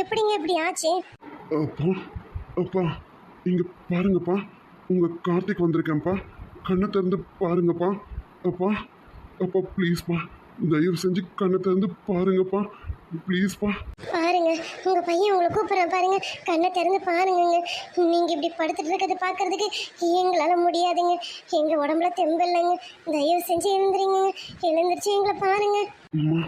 எப்படிங்க இப்படி ஆச்சு? அப்பா அப்பா இங்கே பாருங்கப்பா. உங்கள் கார்த்திக் வந்திருக்கேன்ப்பா. கண்ணை திறந்து பாருங்கப்பா. அப்பா அப்பா ப்ளீஸ்ப்பா தயவு செஞ்சு கண்ணை திறந்து பாருங்கப்பா. ப்ளீஸ்ப்பா பாருங்க உங்க பையன் உங்களை கூப்பிடுறேன். பாருங்க கண்ணை திறந்து பாருங்கங்க. நீங்க இப்படி படுத்துட்டு இருக்கிறத பார்க்கறதுக்கு எங்களால முடியாதுங்க. எங்க உடம்புல தெம்பில்லைங்க தயவு செஞ்சு எழுந்துறீங்க எழுந்திருச்சு எங்களை பாருங்க. அம்மா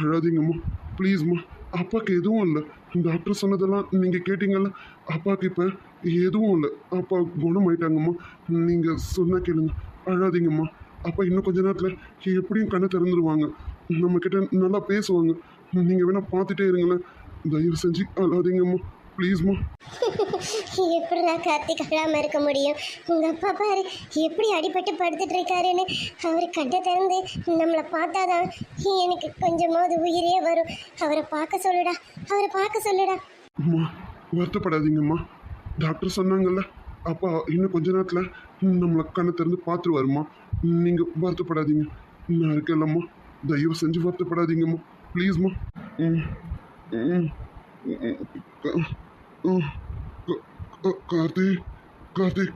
அழாதீங்கம்மா. ப்ளீஸ்ம்மா அப்பாவுக்கு எதுவும் இல்லை. டாக்டர் சொன்னதெல்லாம் நீங்கள் கேட்டீங்கல்ல அப்பாவுக்கு இப்போ எதுவும் இல்லை. அப்பா குணமாயிட்டாங்கம்மா. நீங்கள் சொன்னால் கேளுங்க. அழாதீங்கம்மா. அப்பா இன்னும் கொஞ்ச நேரத்தில் எப்படியும் கண்ணை திறந்துருவாங்க. நம்மக்கிட்ட நல்லா பேசுவாங்க. நீங்கள் வேணால் பார்த்துட்டே இருங்களேன். தயவு செஞ்சு அழாதீங்கம்மா. ப்ளீஸ்மா எப்படிடா கார்த்திக் அழாம இருக்க முடியும்? உங்க அப்பா பாரு எப்படி அடிபட்டு படுத்துட்டு இருக்காருன்னு அவர் கண்ணை திறந்து நம்மளை பார்த்தாதான் எனக்கு கொஞ்சமாவது உயிரே வரும். அவரை பார்க்க சொல்லுடா அவரை பார்க்க சொல்லுடா. அம்மா வருத்தப்படாதீங்கம்மா. டாக்டர் சொன்னாங்கல்ல அப்பா இன்னும் கொஞ்ச நேரத்தில் நம்மளை கண்ணை திறந்து பார்த்துருவாருமா நீங்கள் வருத்தப்படாதீங்க. நான் இருக்கேன்லம்மா. தயவு செஞ்சு வருத்தப்படாதீங்கம்மா. ப்ளீஸ்மா ம் ம். கார்த்திக் கார்த்திக்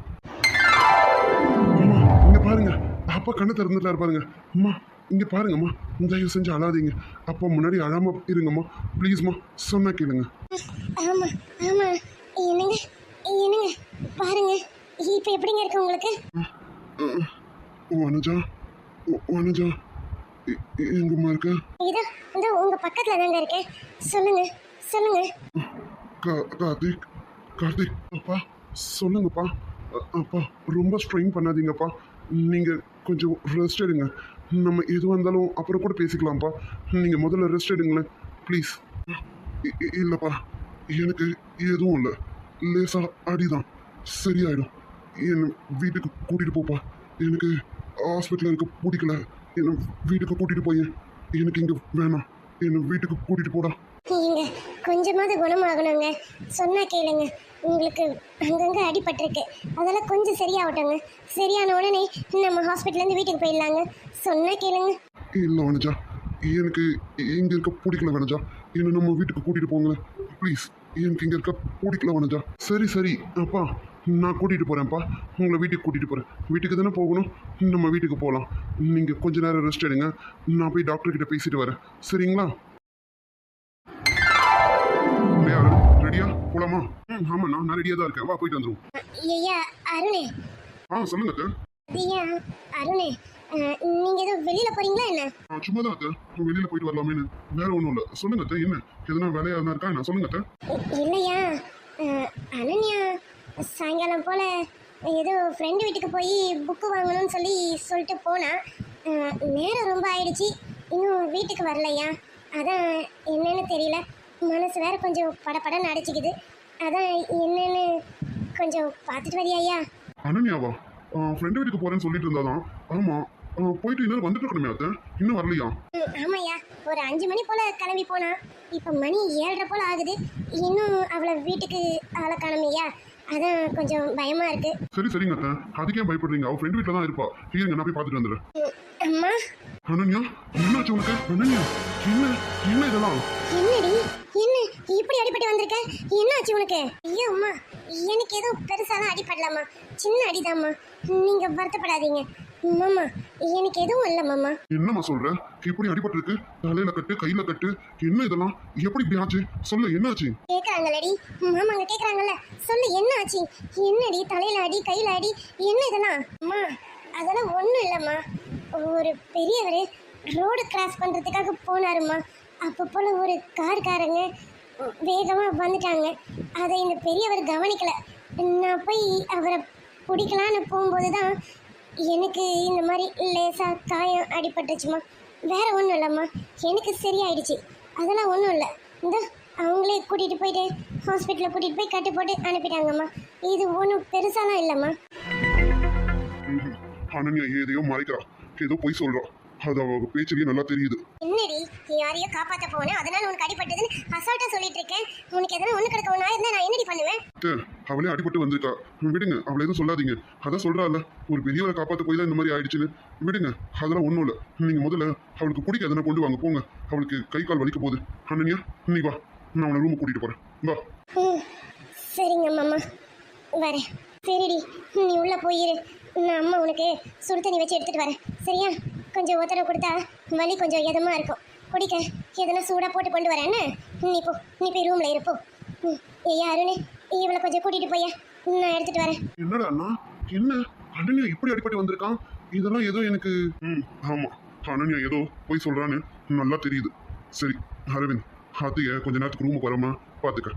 அம்மா இங்க பாருங்க. அப்பா கண்ணை திறந்துட்டாரு பாருங்க அம்மா இங்க பாருங்கம்மா தயவு செஞ்சு அழாதீங்க. அப்பா முன்னாடி அழாம இருங்கம்மா. ப்ளீஸ்மா சொன்னா கேளுங்க. ஆமா ஆமா. என்னங்க என்னங்க? பாருங்க. இப்போ எப்படிங்க இருக்கு உங்களுக்கு? வனஜா வனஜா எங்கம்மா இருக்க? இதோ இதோ உங்க பக்கத்துல தாங்க இருக்கேன். சொல்லுங்க சொல்லுங்க. கார்த்திக் கார்த்திக் அப்பா சொல்லுங்கப்பா. அப்பா ரொம்ப ஸ்ட்ரெயின் பண்ணாதீங்கப்பா. நீங்கள் கொஞ்சம் ரெஸ்ட் எடுங்க. நம்ம எதுவாக இருந்தாலும் அப்புறம் கூட பேசிக்கலாம்ப்பா. நீங்கள் முதல்ல ரெஸ்ட் எடுங்களேன். ப்ளீஸ் இல்லைப்பா. எனக்கு எதுவும் இல்லை. லேசாக அடிதான். சரியாயிடும். என்னை வீட்டுக்கு கூட்டிகிட்டு போப்பா. எனக்கு ஹாஸ்பிட்டலில் இருக்க பிடிக்கல. என்னை வீட்டுக்கு கூட்டிகிட்டு போய் எனக்கு இங்கே வேணாம். என்னை வீட்டுக்கு கூட்டிகிட்டு போடா. நீங்க கொஞ்சமாவது குணமாகணுங்க. சொன்னா கேளுங்க. உங்களுக்கு அங்கங்க அடிபட்டிருக்கு. அதெல்லாம் கொஞ்சம் சரியாகட்டுங்க. சரியான உடனே நம்ம ஹாஸ்பிட்டல்லேருந்து வீட்டுக்கு போயிடலாங்க. சொன்னா கேளுங்க. இல்லை வனஜா எனக்கு இங்கே இருக்க பிடிக்கல வனஜா. என்ன நம்ம வீட்டுக்கு கூட்டிகிட்டு போங்களேன். ப்ளீஸ் எனக்கு இங்கே இருக்க பிடிக்கல வனஜா. சரி சரி அப்பா நான் கூட்டிகிட்டு போகிறேன்ப்பா உங்களை வீட்டுக்கு கூட்டிகிட்டு போகிறேன் வீட்டுக்கு தானே போகணும்? நம்ம வீட்டுக்கு போகலாம் நீங்கள் கொஞ்ச நேரம் ரெஸ்ட் எடுங்க. நான் போய் டாக்டர் கிட்ட பேசிட்டு வரேன். சரிங்களா? ம் ஆமாண்ணா நான் ரெடியாக தான் இருக்கேன். வா போயிட்டு வந்துருவோம். ஐயா அருணே. ஆ சொல்லுங்க. ஐயா அருணே நீங்க ஏதோ வெளியில போறீங்களா என்ன? ஆ, சும்மா தான் அத்தை வெளியில் போயிட்டு வரலாமேன்னு. வேற ஒன்றும் இல்லை. சொல்லுங்க அத்தை என்ன? எதுனா வேலையாக இருந்தா இருக்கா என்ன? சொல்லுங்க அத்தை. இ- இல்லையா? அனன்யா சாயங்காலம் போல ஏதோ ஃப்ரெண்டு வீட்டுக்கு போய் புக்கு வாங்கணும்னு சொல்லி சொல்லிட்டு போனா நேரம் ரொம்ப ஆயிடுச்சு. இன்னும் வீட்டுக்கு வரலையா? அதான் என்னன்னு தெரியல. மனசு வேற கொஞ்சம் படபடன்னு அடிச்சுக்குது. அதான் என்னன்னு கொஞ்சம் பார்த்துட்டு வரியாயா அனன்யாவா? ஃப்ரெண்டு வீட்டுக்கு போறேன்னு சொல்லிட்டு இருந்தாதான். ஆமா போயிட்டு இன்னும் வந்துட்டு இருக்கணுமே அத்தை. இன்னும் வரலையா? ம், ஆமாய்யா ஒரு அஞ்சு மணி போல கிளம்பி போனா இப்போ மணி ஏழரை போல ஆகுது. இன்னும் அவளை வீட்டுக்கு அவளை காணமையா அதான் கொஞ்சம் பயமா இருக்கு. சரி சரிங்க அத்தை. அதுக்கே பயப்படுறீங்க? அவ ஃப்ரெண்டு வீட்டில் தான் இருப்பா. இருங்க நான் போய் பார்த்துட்டு வந்துடுறேன். அம்மா. அனன்யா என்னாச்சு உனக்கு? அனன்யா என்ன என்ன இதெல்லாம்? என்னடி? அடிபட்டு வந்திருக்க? என்ன ஆச்சு உனக்கு? ஐயோ அம்மா. எனக்கு ஏதோ பெருசாலாம் அடிபடலாமா? சின்ன அடிதாம்மா. நீங்க வருத்தப்படாதீங்க. மாமா எனக்கு எதுவும் இல்லை மாமா. என்னம்மா சொல்ற? எப்படி அடிபட்டு இருக்கு தலையில கட்டு கையில கட்டு? என்ன இதெல்லாம்? எப்படி இப்படி ஆச்சு? சொல்லு என்னாச்சு? கேக்குறாங்களடி. மாமாங்க கேக்குறாங்கல்ல. சொல்லு என்ன ஆச்சு என்னடி? தலையில அடி கையில அடி? என்ன இதெல்லாம்? அம்மா அதெல்லாம் ஒண்ணும் இல்லம்மா. ஒரு பெரியவர் ரோடு கிராஸ் பண்றதுக்காக போனாருமா அப்போ போல ஒரு கார்காரங்க வேகமாக வந்துட்டாங்க. அதை இந்த பெரியவர் கவனிக்கலை. நான் போய் அவரை பிடிக்கலான்னு போகும்போது தான் எனக்கு இந்த மாதிரி லேசாக காயம் அடிபட்டுச்சுமா. வேற ஒன்றும் இல்லைம்மா. எனக்கு சரியாயிடுச்சு. அதெல்லாம் ஒன்றும் இல்லை. இந்த அவங்களே கூட்டிகிட்டு போயிட்டு ஹாஸ்பிட்டலில் கூட்டிகிட்டு போய் கட்டு போட்டு அனுப்பிட்டாங்கம்மா. இது ஒன்றும் பெருசாலாம் இல்லைம்மா. அனன்யா எதையோ மறைக்கிறா. ஏதோ போய் சொல்கிறான் அது அவங்க பேச்சிலேயே நல்லா தெரியுது. என்னடி யாரையோ காப்பாத்த போனேன் அதனால உனக்கு அடிபட்டதுன்னு அசால்ட்டா சொல்லிட்டு இருக்கேன். உனக்கு எதனா ஒண்ணு கிடக்க ஒண்ணா இருந்தா நான் என்னடி பண்ணுவேன்? அவளே அடிபட்டு வந்திருக்கா. விடுங்க அவளை எதுவும் சொல்லாதீங்க. அதான் சொல்றாள் ஒரு பெரியவரை காப்பாத்த போய் தான் இந்த மாதிரி ஆயிடுச்சுன்னு. விடுங்க அதெல்லாம் ஒன்றும் இல்லை. நீங்க முதல்ல அவளுக்கு பிடிக்காதுன்னா கொண்டு வாங்க போங்க. அவளுக்கு கை கால் வலிக்க போகுது. அனன்யா நீ வா. நான் அவளை ரூமுக்கு கூட்டிட்டு போறேன். வா. சரிங்க மாமா. வரேன். சரிடி நீ உள்ள போயிரு. நான் அம்மா உனக்கு சுடு தண்ணி வச்சு எடுத்துட்டு வரேன். சரியா? கொஞ்சம் உத்தரவு கொடுத்தா வலி கொஞ்சம் இதமா இருக்கும். குடிக்க எதனா சூடா போட்டு கொண்டு வரேன் என்ன? நீ போ நீ போய் ரூம்ல இருப்போ ஏய் அருண் இவளை கொஞ்சம் கூட்டிட்டு போயா நான் எடுத்துட்டு வரேன். என்னடா அண்ணா? என்ன? அனன்யா இப்படி அடிபட்டு வந்திருக்கான்? இதெல்லாம் ஏதோ எனக்கு ம் ஆமா. அனன்யா ஏதோ போய் சொல்றான்னு நல்லா தெரியுது. சரி அரவிந்த் அத்தைய கொஞ்ச நேரத்துக்கு ரூமுக்கு வராம பாத்துக்க.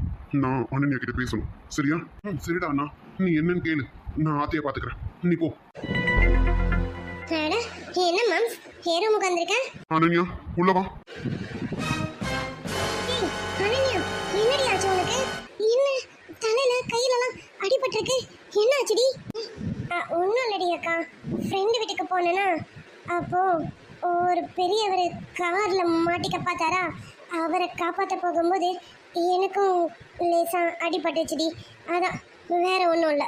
நான் அனன்யா கிட்ட பேசணும். சரியா? ம் சரிடா அண்ணா. நீ என்னன்னு கேளு. நான் ஆத்தைய பாத்துக்கிறேன். நீ போ. என்ன மேம் ஏ ரூமுக்கு வந்திருக்கேன் அனன்யா உள்ள வா. அனன்யா என்னடி ஆச்சு உனக்கு? என்ன? தலையில கையிலலாம் அடிபட்டிருக்கு. என்ன ஆச்சுடி? ஒன்றும் இல்லடி அக்கா. ஃப்ரெண்டு வீட்டுக்கு போனேன்னா அப்போ ஒரு பெரியவர் கார்ல மாட்டிக்க பார்த்தாரா அவரை காப்பாற்ற போகும்போது எனக்கும் லேசா அடிபட்டுச்சுடி. அதான் வேற ஒன்றும் இல்லை.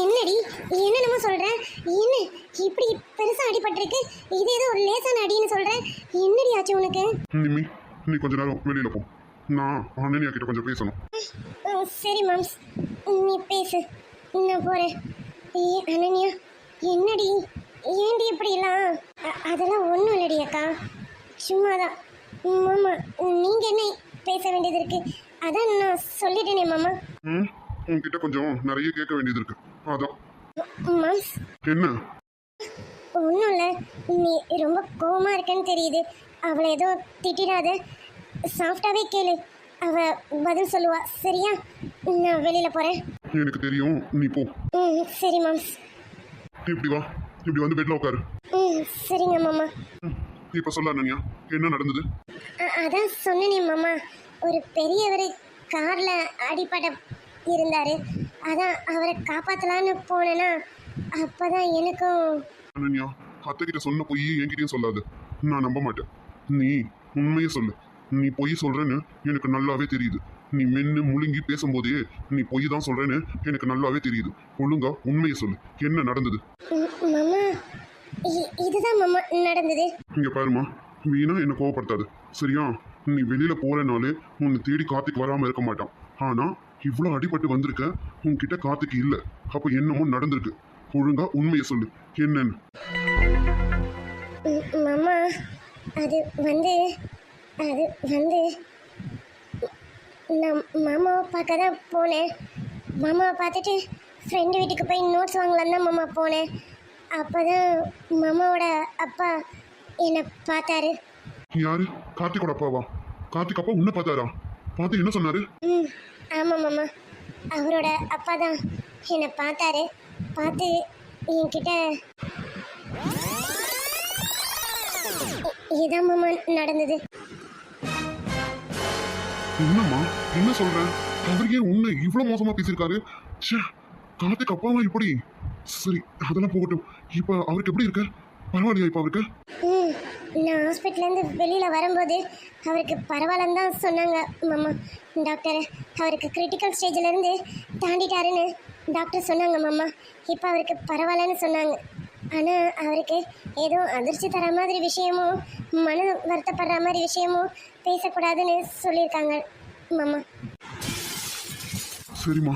என்னடி? என்னென்னமோ சொல்கிறேன் என்ன? இப்படி பெருசாக அடிபட்டிருக்கு? இது ஏதோ ஒரு லேசான அடின்னு சொல்கிறேன் என்னடி ஆச்சு உனக்கு? நிம்மி. நீ கொஞ்ச நேரம் வெளியில போ. நான் அனன்யா கிட்ட கொஞ்சம் பேசணும். சரி மாம்ஸ். நீ பேசு. நான் போகிறேன் ஏ அனன்யா என்னடி? ஏண்டி இப்படிலாம் அதெல்லாம் ஒன்றும் இல்லடி அக்கா. சும்மாதான். மாமா நீங்கள் என்ன பேச வேண்டியது இருக்கு? அதான் நான் சொல்லிட்டேனே மாமா. ம் உன்கிட்ட கொஞ்சம் நிறைய கேட்க வேண்டியது இருக்கு. அதான் மாம்ஸ். என்ன? ஒன்றும் இல்லை நீ ரொம்ப கோவமாக இருக்கேன்னு தெரியுது. அவளை ஏதோ திட்டிடாத. சாஃப்டாகவே கேளு. அவ பதில் சொல்லுவா. சரியா? நான் வெளியில் போகிறேன் எனக்கு தெரியும். நீ போ. ம் சரி மாம்ஸ். இப்படி வா. இப்படி வந்து பெட்ல உட்காரு ம் சரிங்க மாமா. இப்ப சொல்ல அனன்யா. என்ன நடந்தது? அ- அதான் சொன்னேனே மாமா. ஒரு பெரியவர் காரில் அடிபட இருந்தார். அதான் அவரை காப்பாற்றலான்னு போனேன்னா அப்போ தான் எனக்கும் அனன்யா அத்தை கிட்ட சொன்ன பொய் என்கிட்டயும் சொல்லாது. நான் நம்ப மாட்டேன். நீ உண்மையை சொல்லு. நீ பொய் சொல்றேன்னு எனக்கு நல்லாவே தெரியுது. நீ மென்னு முழுங்கி பேசும்போதே நீ பொய் தான் சொல்றேன்னு எனக்கு நல்லாவே தெரியுது. ஒழுங்கா உண்மையை சொல்லு. என்ன நடந்தது? ம், மாமா இ- இதுதான் மாமா நடந்தது. இங்க பாருமா வீணா என்ன கோவப்படுத்தாது. சரியா? நீ வெளியில போறனாலே உன்னை தேடி கார்த்திக் வராம இருக்க மாட்டான். ஆனா இவ்வளவு அடிபட்டு வந்திருக்க உன்கிட்ட கார்த்திக் இல்ல. அப்ப என்னமோ நடந்திருக்கு. ஒழுங்கா உண்மையை சொல்லு. என்னன்னு? மாமா அது வந்து அது வந்து நான் மாமாவை பார்க்க தான் போனேன். மாமாவை பார்த்துட்டு ஃப்ரெண்டு வீட்டுக்கு போய் நோட்ஸ் வாங்கலாம் தான் மாமா போனேன். அப்போ தான் மாமாவோட அப்பா என்னை பார்த்தாரு. யாரு? கார்த்திகோட அப்பாவா? கார்த்திக் அப்பா உன்னை பார்த்தாரா? பார்த்து என்ன சொன்னாரு? ஆமாம் மாமா. அவரோட அப்பா தான் என்னை பார்த்தாரு. பார்த்து என்கிட்ட இதான் மாமா நடந்தது. என்னம்மா? என்ன சொல்ற? அவர் ஏன் உன்னை இவ்வளவு மோசமா பேசியிருக்காரு. ச்சே கார்த்திக் அப்பாவா இப்படி? சரி அதெல்லாம் போகட்டும். இப்ப அவருக்கு எப்படி இருக்கு? பரவாயில்லையா இப்ப அவருக்கு? நான் ஹாஸ்பிட்டலேருந்து வெளியில் வரும்போது அவருக்கு பரவாயில்லன்னு தான் சொன்னாங்க மாமா. டாக்டர் அவருக்கு கிரிட்டிக்கல் ஸ்டேஜிலேருந்து தாண்டிட்டாருன்னு டாக்டர் சொன்னாங்க மாமா. இப்போ அவருக்கு பரவாயில்லன்னு சொன்னாங்க. ஆனால் அவருக்கு ஏதோ அதிர்ச்சி தர மாதிரி விஷயமும் மன வருத்தப்படுற மாதிரி விஷயமும் பேசக்கூடாதுன்னு சொல்லியிருக்காங்க மாமா. சரிம்மா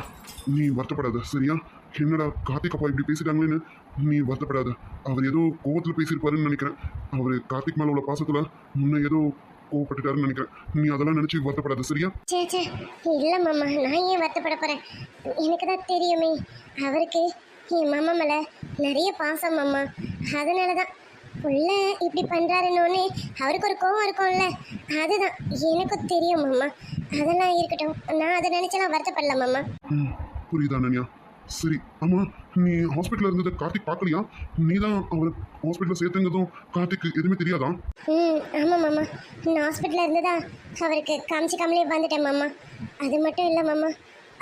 நீ வருத்தப்படாத சரியா? என்னடா கார்த்திக் அப்பா இப்படி பேசிட்டாங்களேன்னு நீ வருத்தப்படாத. அவர் ஏதோ கோவத்துல பேசியிருப்பாருன்னு நினைக்கிறேன். அவர் கார்த்திக் மேல உள்ள பாசத்துல முன்ன ஏதோ கோவப்பட்டுட்டாருன்னு நினைக்கிறேன். நீ அதெல்லாம் நினைச்சு வருத்தப்படாத சரியா? சே சே இல்லை மாமா. நான் ஏன் வருத்தப்பட போகிறேன் எனக்கு தான் தெரியுமே. அவருக்கு என் மாமா மேலே நிறைய பாசம் மாமா. அதனால தான் புள்ள இப்படி பண்ணுறாருன்னொன்னே அவருக்கு ஒரு கோவம் இருக்கும்ல. அதுதான். எனக்கும் தெரியும் மாமா. அதெல்லாம் இருக்கட்டும். நான் அதை நினச்செல்லாம் வருத்தப்படல மாமா. ம் புரியுதா அனன்யா. சரி ஆமாம் நீ ஹாஸ்பிட்டலில் இருந்ததை கார்த்திக் பார்க்கலையா? நீ தான் அவரை ஹாஸ்பிட்டலில் சேர்த்துங்கதும் கார்த்திக் எதுவுமே தெரியாதா? ம் ஆமாம் மாமா. நான் ஹாஸ்பிட்டலில் இருந்ததா அவருக்கு காமிச்சிக்காமலே வந்துட்டேன் மாமா. அது மட்டும் இல்லை மாமா.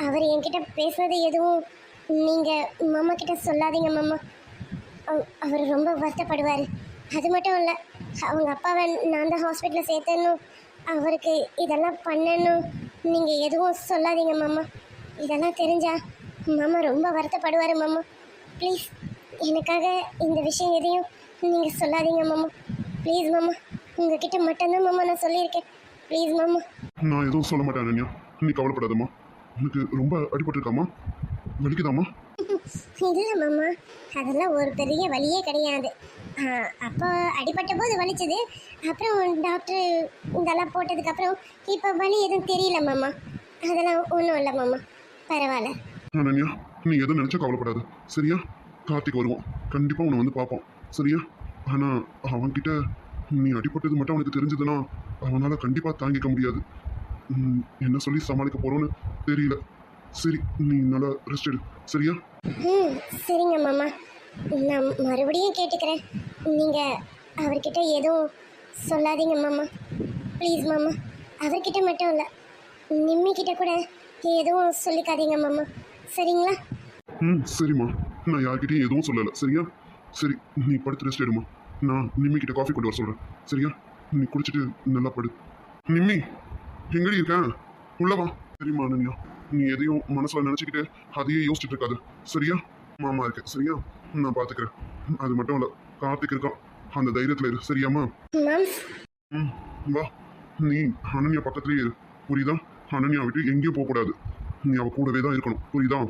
அவர் என்கிட்ட பேசுனது எதுவும் நீங்கள் மாமா கிட்ட சொல்லாதீங்க மாமா. அவர் ரொம்ப வருத்தப்படுவார். அது மட்டும் இல்லை அவங்க அப்பாவை நான் தான் ஹாஸ்பிட்டலில் சேர்த்தணும் அவருக்கு இதெல்லாம் பண்ணணும் நீங்கள் எதுவும் சொல்லாதீங்க மாமா. இதெல்லாம் தெரிஞ்சா மாமா ரொம்ப வருத்தப்படுவார் மாமா. ப்ளீஸ் எனக்காக இந்த விஷயம் எதையும் நீங்கள் சொல்லாதீங்க மாமா. ப்ளீஸ் மாமா. உங்ககிட்ட மட்டும்தான் மாமா நான் சொல்லியிருக்கேன். ப்ளீஸ் மாமா. நான் எதுவும் சொல்ல மாட்டேன் அனன்யா. நீ கவலைப்படாதம்மா. உனக்கு ரொம்ப அடிபட்டிருக்காமா வலிக்குதாம்மா? இல்லை மாமா. அதெல்லாம் ஒரு பெரிய வலியே கிடையாது. அப்போ அடிபட்ட போது வலிச்சது. அப்புறம் டாக்டர் இதெல்லாம் போட்டதுக்கப்புறம் இப்போ வலி எதுவும் தெரியல மாமா. அதெல்லாம் ஒன்றும் இல்லை மாமா. பரவாயில்ல. அனன்யா நீ எதுவும் நினச்சா கவலைப்படாது. சரியா? கார்த்திக் வருவான். கண்டிப்பாக உன்னை வந்து பார்ப்பான். சரியா? ஆனால் அவன்கிட்ட நீ அடிபட்டது மட்டும் அவனுக்கு தெரிஞ்சதுன்னா அவனால் கண்டிப்பாக தாங்கிக்க முடியாது. ம், என்ன சொல்லி சமாளிக்க போகிறோன்னு தெரியல. சரி நீ நல்லா ரெஸ்ட் எடு. சரியா? ம் சரிங்க மாமா. நான் மறுபடியும் கேட்டுக்கிறேன். நீங்கள் அவர்கிட்ட எதுவும் சொல்லாதீங்க மாமா. ப்ளீஸ் மாமா. அவர்கிட்ட மட்டும் இல்லை நிம்மிக்கிட்ட கூட எதுவும் சொல்லிக்காதீங்க மாமா. சரிங்களா? ம் சரிம்மா. நான் யார்கிட்டயும் எதுவும் சொல்லலை. சரியா? சரி நீ படுத்து ரெஸ்ட் எடுமா நான் நிம்மி கிட்ட காஃபி கொண்டு வர சொல்றேன். சரியா? நீ குடிச்சிட்டு நல்லா படு. நிம்மி எங்கடி இருக்க? உள்ள வா. சரிம்மா அனன்யா. நீ எதையும் மனசுல நினைச்சுக்கிட்டு அதையே யோசிச்சுட்டு இருக்காது. சரியா? மாமா இருக்கேன். சரியா? நான் பாத்துக்கிறேன். அது மட்டும் இல்ல கார்த்திக் இருக்கான். அந்த தைரியத்துல இரு. சரியாம்மா? ம் வா. நீ அனன்யா பக்கத்துலயே இரு. புரியுதா? அனன்யா விட்டு எங்கேயும் போக கூடாது நீ அவ கூடவே தான் இருக்கணும். புரியுதா?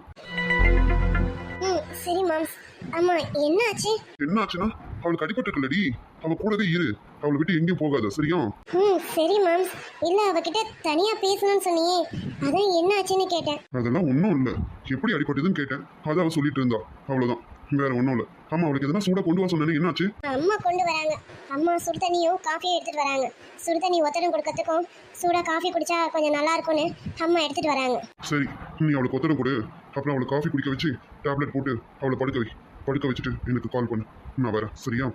ம் சரி மாம்ஸ் ஆமாம் என்ன ஆச்சு என்ன ஆச்சுன்னா அவளுக்கு அடிபட்டிருக்குல்லடி அவ கூடவே இரு. அவளை விட்டு எங்கேயும் போகாத சரியா? ம் சரி மேம். இல்லை அவகிட்ட தனியாக பேசணும்னு சொன்னியே. அதான் என்ன ஆச்சுன்னு கேட்டேன். அதெல்லாம் ஒன்றும் இல்லை. எப்படி அடிபட்டதுன்னு கேட்டேன். அதை அவ சொல்லிட்டு இருந்தா. அவ்வளோதான் வேற ஒன்றும் இல்லை. ஆமா அவளுக்கு எதனா சூடாக கொண்டு வர சொன்னேன்னு என்னாச்சு? அம்மா கொண்டு வராங்க. அம்மா சுடு தண்ணியும் காஃபியும் எடுத்துட்டு வராங்க. சுடு தண்ணி ஒத்தடம் கொடுக்கறதுக்கும் சூடாக காஃபி குடிச்சா கொஞ்சம் நல்லா இருக்கும்னு அம்மா எடுத்துட்டு வராங்க. சரி நீ அவளுக்கு ஒத்தடம் கொடு. அப்புறம் அவளை காஃபி குடிக்க வச்சு டேப்லெட் போட்டு அவளை படுக்க வை. படுக்க வச்சுட்டு எனக்கு கால் பண்ணு. நான் வரேன். சரியா?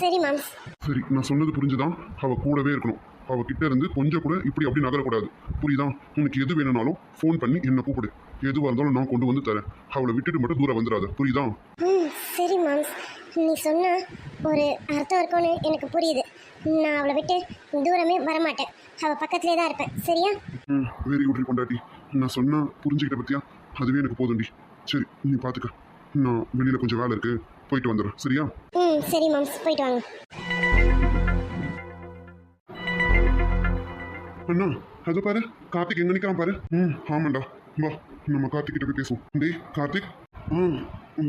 சரி மேம். சரி நான் சொன்னது புரிஞ்சுதான் அவ கூடவே இருக்கணும். அவ கிட்ட இருந்து கொஞ்சம் கூட இப்படி அப்படி நகரக்கூடாது. புரியுதா? உனக்கு எது வேணும்னாலும் ஃபோன் பண்ணி என்ன கூப்பிடு. எதுவாக இருந்தாலும் நான் கொண்டு வந்து தரேன். அவளை விட்டுட்டு மட்டும் தூரம் வந்துடாத புரியுதா? சரி மேம் நீ சொன்ன ஒரு அர்த்தம் இருக்கும்னு எனக்கு புரியுது. நான் அவளை விட்டு தூரமே வரமாட்டேன். அவள் பக்கத்துலேயே தான் இருப்பேன். சரியா? ம் வெரி குட் பொண்டாட்டி நான் சொன்னா புரிஞ்சுக்கிட்ட பத்தியா? அதுவே எனக்கு போதும்டி. சரி நீ பார்த்துக்க நான் வெளியில் கொஞ்சம் வேலை இருக்கு. போயிட்டு வந்துடுறேன். சரியா? ம் சரி மேம் போயிட்டு வாங்க. அண்ணா அது பாரு. கார்த்திக் எங்க நிற்கிறான் பாரு. ம் ஆமாண்டா. வா நம்ம கார்த்திக் கிட்ட போய் பேசுவோம். டேய் கார்த்திக். ஆ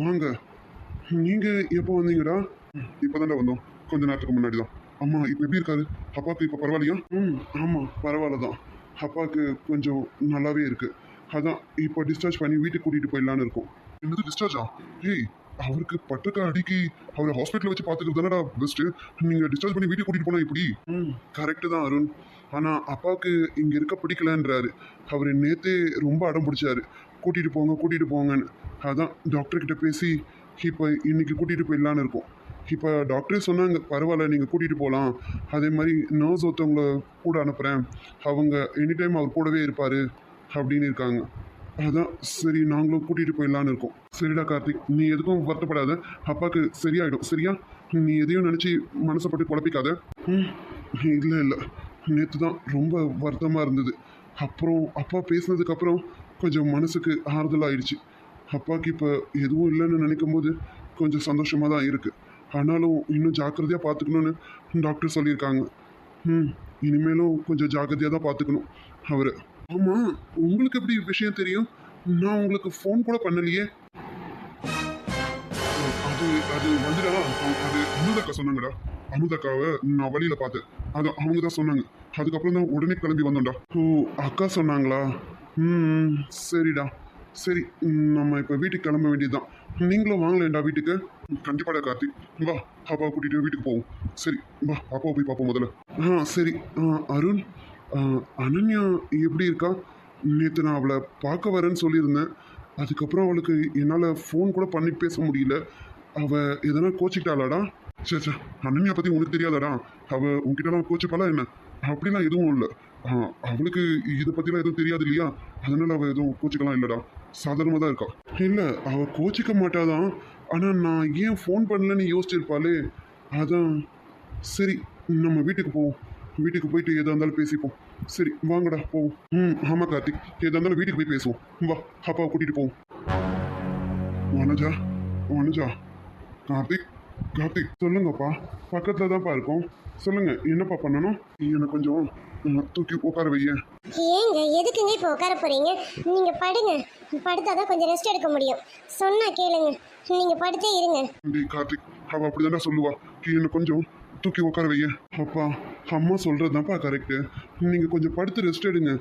வாங்க. நீங்க எப்போ வந்தீங்கடா? இப்போதான்டா வந்தோம். கொஞ்ச நேரத்துக்கு முன்னாடி தான் அம்மா இப்போ எப்படி இருக்காரு? அப்பாவுக்கு இப்போ பரவாயில்லையா? ம் ஆமாம் பரவாயில்ல தான் அப்பாவுக்கு கொஞ்சம் நல்லாவே இருக்கு. அதான் இப்போ டிஸ்சார்ஜ் பண்ணி வீட்டுக்கு கூட்டிகிட்டு போயிடலான்னு இருக்கோம். என்னது டிஸ்சார்ஜா ஏய் அவருக்கு பட்டுக்க அடிக்கி அவரை ஹாஸ்பிட்டலில் வச்சு பார்த்துக்கிறது தானடா பெஸ்ட்டு நீங்கள் டிஸ்சார்ஜ் பண்ணி வீட்டுக்கு கூட்டிகிட்டு போனால் இப்படி ம். கரெக்டு தான் அருண். ஆனால் அப்பாவுக்கு இங்கே இருக்க பிடிக்கலன்றாரு. அவர் நேத்தே ரொம்ப அடம் பிடிச்சாரு. கூட்டிகிட்டு போங்க கூட்டிகிட்டு போங்கன்னு. அதான் டாக்டர் கிட்ட பேசி இப்போ இன்றைக்கி கூட்டிகிட்டு போயிடலான்னு இருக்கோம். இப்போ டாக்டரே சொன்னாங்க பரவாயில்ல நீங்கள் கூட்டிகிட்டு போகலாம் அதே மாதிரி நர்ஸ் ஒருத்தவங்கள கூட அனுப்புகிறேன் அவங்க எனி டைம் அவர் கூடவே இருப்பார் அப்படின்னு இருக்காங்க. அதான் சரி நாங்களும் கூட்டிகிட்டு போயிடலான்னு இருக்கோம். சரிடா கார்த்திக் நீ எதுக்கும் வருத்தப்படாத. அப்பாவுக்கு சரியாயிடும் சரியா? நீ எதையும் நினச்சி மனசைப்பட்டு குழப்பிக்காத. ம் இல்லை இல்லை. நேற்று தான் ரொம்ப வருத்தமாக இருந்தது. அப்புறம் அப்பா பேசினதுக்கப்புறம் கொஞ்சம் மனசுக்கு ஆறுதலாகிடுச்சு அப்பாவுக்கு இப்போ எதுவும் இல்லைன்னு நினைக்கும் போது கொஞ்சம் சந்தோஷமாக தான் இருக்குது ஆனாலும் இன்னும் ஜாக்கிரதையாக பார்த்துக்கணுன்னு டாக்டர் சொல்லியிருக்காங்க. ம் இனிமேலும் கொஞ்சம் ஜாக்கிரதையாக தான் பார்த்துக்கணும் அவர். ஆமாம் உங்களுக்கு எப்படி விஷயம் தெரியும்? நான் உங்களுக்கு ஃபோன் கூட பண்ணலையே. அது அது வந்துடா அது அமுதக்கா சொன்னாங்கடா. அமுதக்காவை நான் வழியில் பார்த்தேன். அது அவங்க தான் சொன்னாங்க. அதுக்கப்புறம் தான் உடனே கிளம்பி வந்தோம்டா. ஓ அக்கா சொன்னாங்களா? ம் சரிடா. சரி நம்ம இப்போ வீட்டுக்கு கிளம்ப வேண்டியதுதான். நீங்களும் வாங்கலேண்டா வீட்டுக்கு. கண்டிப்பாடா கார்த்திக் வா பாப்பாவை கூட்டிகிட்டு வீட்டுக்கு போவோம். சரி வா பாப்பாவை போய் பார்ப்போம் முதல்ல. ஆ சரி. ஆ, அருண் அனன்யா எப்படி இருக்கா? நேற்று நான் அவளை பார்க்க வரேன்னு சொல்லியிருந்தேன். அதுக்கப்புறம் அவளுக்கு என்னால் ஃபோன் கூட பண்ணி பேச முடியல. அவள் எதனா கோச்சிக்கிட்டாளாடா? சே சே அனன்யா பற்றி உனக்கு தெரியாதாடா? அவள் உங்ககிட்டலாம் கோச்சிப்பாளா என்ன? அப்படிலாம் எதுவும் இல்லை. அவளுக்கு இதை பற்றிலாம் எதுவும் தெரியாது இல்லையா அதனால் அவள் எதுவும் கோச்சிக்கலாம் இல்லைடா. சாதாரணமாக தான் இருக்கா. இல்லை அவள் கோச்சிக்க மாட்டாதான் ஆனால் நான் ஏன் ஃபோன் பண்ணலன்னு யோசிச்சிருப்பாளே. அதான் சரி நம்ம வீட்டுக்கு போவோம். வீட்டுக்கு போயிட்டு எதாக இருந்தாலும் பேசிப்போம். சரி வாங்கடா போவோம். ம் ஆமாம் கார்த்திக். எதாக இருந்தாலும் வீட்டுக்கு போய் பேசுவோம். வா அப்பாவை கூட்டிகிட்டு போவோம். வனஜா வனஜா. கார்த்திக் கார்த்திக் சொல்லுங்கப்பா. பக்கத்தில் தான்ப்பா இருக்கோம். சொல்லுங்க என்னப்பா பண்ணணும்? எனக்கு கொஞ்சம் தூக்கி உட்கார வையேன் ஏங்க எதுக்குங்க இப்போ உட்கார போறீங்க? நீங்க படுங்க. படுத்தாதான் கொஞ்சம் ரெஸ்ட் எடுக்க முடியும். சொன்னா கேளுங்க. நீங்க படுத்தே இருங்க. டேய் கார்த்திக் அவ அப்படிதான்டா சொல்லுவா. என்னை கொஞ்சம் தூக்கி உட்கார வையேன் அப்பா அம்மா சொல்றதுதான்ப்பா கரெக்டு நீங்க கொஞ்சம் படுத்து ரெஸ்ட் எடுங்க.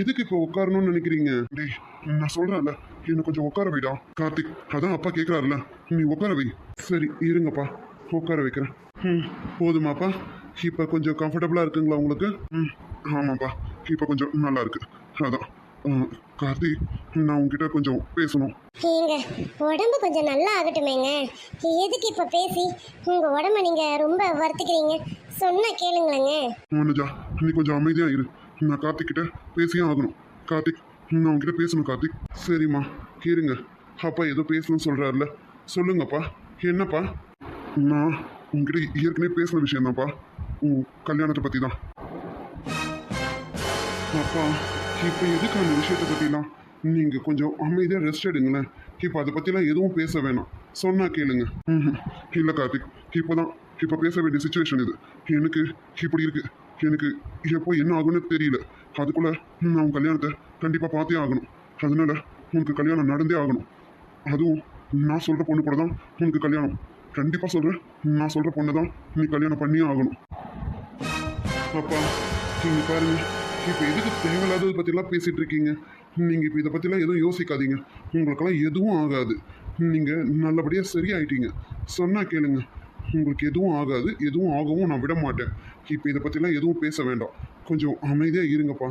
எதுக்கு இப்போ உட்காரணும்னு நினைக்கிறீங்க? டேய் நான் சொல்றேன்ல என்னை கொஞ்சம் உட்கார வைடா. கார்த்திக் அதான் அப்பா கேட்குறாருல நீ உட்கார வை. சரி இருங்கப்பா. உட்கார வைக்கிறேன். ம் போதுமாப்பா. இப்போ கொஞ்சம் கம்ஃபர்டபுளாக இருக்குங்களா உங்களுக்கு? ம் ஆமாப்பா. இப்போ கொஞ்சம் நல்லா இருக்கு. அதான். ம், கார்த்திக் நான் உங்ககிட்ட கொஞ்சம் பேசணும். ஏங்க உடம்பு கொஞ்சம் நல்லா ஆகட்டுமேங்க. எதுக்கு இப்போ பேசி? உங்க உடம்ப நீங்க ரொம்ப வருத்திக்கிறீங்க. சொன்னா கேளுங்களேங்க. மனுஜா நீ கொஞ்சம் அமைதியா இரு. நான் கார்த்திக் கிட்ட பேசியே ஆகணும். கார்த்திக் நான் உங்ககிட்ட பேசணும் கார்த்திக் சரிம்மா இருங்க. அப்பா ஏதோ பேசணும்னு சொல்றாருல சொல்லுங்கப்பா. என்னப்பா? நான் உங்ககிட்ட ஏற்கனவே பேசின விஷயந்தான்ப்பா உன் கல்யாணத்தை பற்றி தான் அப்பா இப்போ எதுக்கு அந்த விஷயத்தை பற்றிலாம் நீங்கள் கொஞ்சம் அமைதியாக ரெஸ்ட் எடுங்களேன். இப்போ அதை பற்றிலாம் எதுவும் பேச வேணாம். சொன்னால் கேளுங்க. ம் இல்லை கார்த்திக். இப்போ தான் இப்போ பேச வேண்டிய சுச்சுவேஷன் இது. எனக்கு இப்படி இருக்குது எனக்கு எப்போ என்ன ஆகும்னு தெரியல. அதுக்குள்ளே நான் உன் கல்யாணத்தை கண்டிப்பாக பார்த்தே ஆகணும். அதனால உனக்கு கல்யாணம் நடந்தே ஆகணும். அதுவும் நான் சொல்கிற பொண்ணு கூட தான் உனக்கு கல்யாணம். கண்டிப்பாக சொல்கிறேன் நான் சொல்கிற பொண்ணை தான் நீ கல்யாணம் பண்ணியே ஆகணும். அப்பா நீங்கள் பாருங்க. இப்போ எதுக்கு தேவையில்லாததை பற்றிலாம் பேசிகிட்டு இருக்கீங்க? நீங்கள் இப்போ இதை பற்றிலாம் எதுவும் யோசிக்காதீங்க. உங்களுக்கெல்லாம் எதுவும் ஆகாது. நீங்கள் நல்லபடியாக சரியாயிட்டீங்க. சொன்னால் கேளுங்க. உங்களுக்கு எதுவும் ஆகாது. எதுவும் ஆகவும் நான் விட மாட்டேன். இப்போ இதை பற்றிலாம் எதுவும் பேச வேண்டாம். கொஞ்சம் அமைதியாக இருங்கப்பா.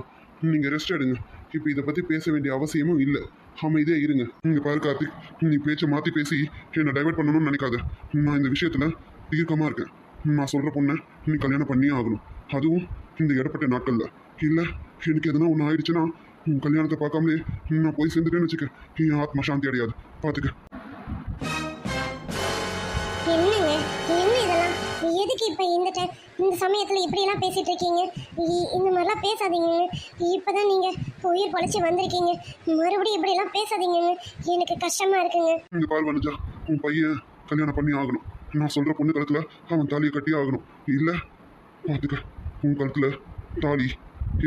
நீங்கள் ரெஸ்ட் எடுங்க. இப்போ இதை பற்றி பேச வேண்டிய அவசியமும் இல்லை. அமைதியா இருங்க. நீங்க பாரு கார்த்திக். நீ பேச்சை மாற்றி பேசி என்னை டைவெர்ட் பண்ணணும்னு நினைக்காத. நான் இந்த விஷயத்தில் தீர்க்கமா இருக்கேன். நான் சொல்ற பொண்ணை நீ கல்யாணம் பண்ணியே ஆகணும். அதுவும் இந்த இடப்பட்ட நாட்களில். இல்லை எனக்கு எதனா ஒன்று ஆயிடுச்சுன்னா உன் கல்யாணத்தை பார்க்காமலே நான் போய் சேர்ந்துட்டேன்னு வச்சுக்க. என் ஆத்மா சாந்தி அடையாது. பாத்துக்க. என்னங்க? என்ன இதெல்லாம்? எதுக்கு இப்ப இந்த டைம் இந்த சமயத்தில் இப்படியெல்லாம் பேசிகிட்டு இருக்கீங்க இந்த மாதிரிலாம் பேசாதீங்க இப்போ தான் நீங்கள் உயிர் பொழைச்சி வந்திருக்கீங்க. மறுபடியும் இப்படியெல்லாம் பேசாதீங்க. எனக்கு கஷ்டமாக இருக்குங்க. இந்த பால் வனஜா உன் பையன் கல்யாணம் பண்ணி ஆகணும். நான் சொல்கிற பொண்ணு கழுத்தில் அவன் தாலியை கட்டி ஆகணும். இல்லை பார்த்துக்க உன் கழுத்தில் தாலி.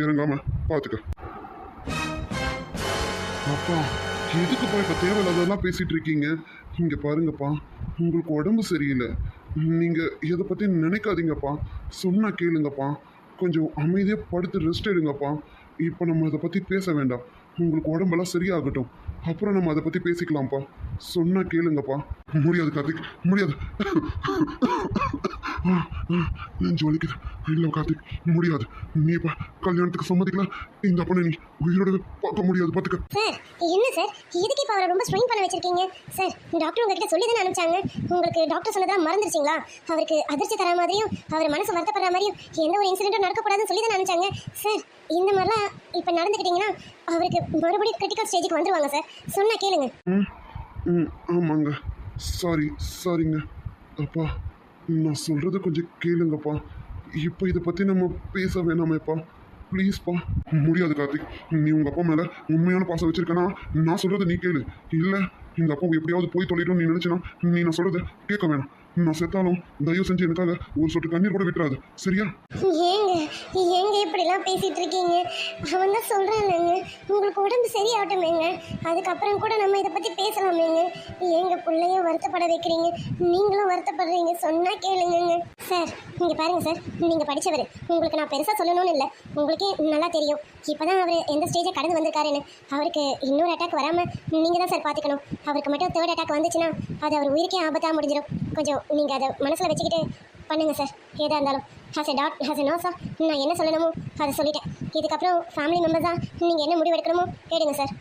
இறங்காம பார்த்துக்க அப்பா எதுக்குப்பா இப்போ தேவையில்லாததெல்லாம் பேசிகிட்டு இருக்கீங்க இங்கே பாருங்கப்பா உங்களுக்கு உடம்பு சரியில்லை. நீங்கள் இதை பற்றி நினைக்காதீங்கப்பா. சொன்னால் கேளுங்கப்பா. கொஞ்சம் அமைதியாக படுத்து ரெஸ்ட் எடுங்கப்பா. இப்போ நம்ம அதை பற்றி பேச வேண்டாம். உங்களுக்கு உடம்பெல்லாம் சரியாகட்டும். அப்புறம் நம்ம அதை பற்றி பேசிக்கலாம்ப்பா. சொன்னா கேளுங்கப்பா. முடியாது கார்த்திக் முடியாது. நெஞ்சு வலிக்குது. இல்லை கார்த்திக் முடியாது. நீ இப்போ கல்யாணத்துக்கு சம்மதிக்கல. இந்த பொண்ணை நீ உயிரோட பார்க்க முடியாது பார்த்துக்க சார் என்ன சார்? எதுக்கு இப்போ அவரை ரொம்ப ஸ்ட்ரெயின் பண்ண வச்சிருக்கீங்க? சார் டாக்டர் உங்ககிட்ட சொல்லி தானே அனுப்பிச்சாங்க. உங்களுக்கு டாக்டர் சொன்னதெல்லாம் மறந்துருச்சிங்களா? அவருக்கு அதிர்ச்சி தர மாதிரியும் அவர் மனசு வருத்தப்படுற மாதிரியும் எந்த ஒரு இன்சிடென்ட்டும் நடக்கக்கூடாதுன்னு சொல்லி தானே அனுப்பிச்சாங்க. சார் இந்த மாதிரிலாம் இப்போ நடந்துக்கிட்டீங்கன்னா அவருக்கு மறுபடியும் கிரிட்டிக்கல் ஸ்டேஜுக்கு வந்துருவாங்க சார். சொன்னா கேளுங்க. ம் ஆமாங்க. சாரி சாரிங்க அப்பா நான் சொல்கிறத கொஞ்சம் கேளுங்கப்பா. இப்போ இதை பற்றி நம்ம பேச வேணாமேப்பா. ப்ளீஸ்ப்பா முடியாது கார்த்திக். நீ உங்கள் அப்பா மேலே உண்மையான பாசம் வச்சுருக்கேன்னா நான் சொல்கிறத நீ கேளு. இல்லை எங்கள் அப்பா எப்படியாவது போய் தொலைட்டும் நீ நினச்சினா? நீ நான் சொல்கிறத கேட்க வேணாம். நான் செத்தாலும் தயவு செஞ்சு எனக்காக ஒரு சொட்டு கண்ணீர் கூட விட்டுறாது. சரியா? ஏங்க ஏங்க இப்படிலாம் பேசிட்டு இருக்கீங்க? அவன் தான் சொல்றாங்க உங்களுக்கு உடம்பு சரியாகட்டுமேங்க. அதுக்கப்புறம் கூட நம்ம இதை பத்தி பேசலாமேங்க. ஏங்க பிள்ளைய வருத்தப்பட வைக்கிறீங்க? நீங்களும் வருத்தப்படுறீங்க. சொன்னா கேளுங்க சார் நீங்க பாருங்க சார். நீங்க படிச்சவர். உங்களுக்கு நான் பெருசா சொல்லணும்னு இல்லை. உங்களுக்கே நல்லா தெரியும். இப்போதான் அவர் எந்த ஸ்டேஜை கடந்து வந்திருக்காருன்னு. அவருக்கு இன்னொரு அட்டாக் வராம நீங்க தான் சார் பாத்துக்கணும். அவருக்கு மட்டும் தேர்ட் அட்டாக் வந்துச்சுன்னா அது அவர் உயிருக்கே ஆபத்தா முடிஞ்சிடும் கொஞ்சம் நீங்கள் அதை மனசில் வச்சுக்கிட்டு பண்ணுங்கள் சார். ஏதா இருந்தாலும். Has a dot has a no sir நான் என்ன சொல்லணுமோ அதை சொல்லிட்டேன். இதுக்கப்புறம் ஃபேமிலி மெம்பர்ஸாக நீங்கள் என்ன முடிவு எடுக்கணுமோ கேளுங்க சார்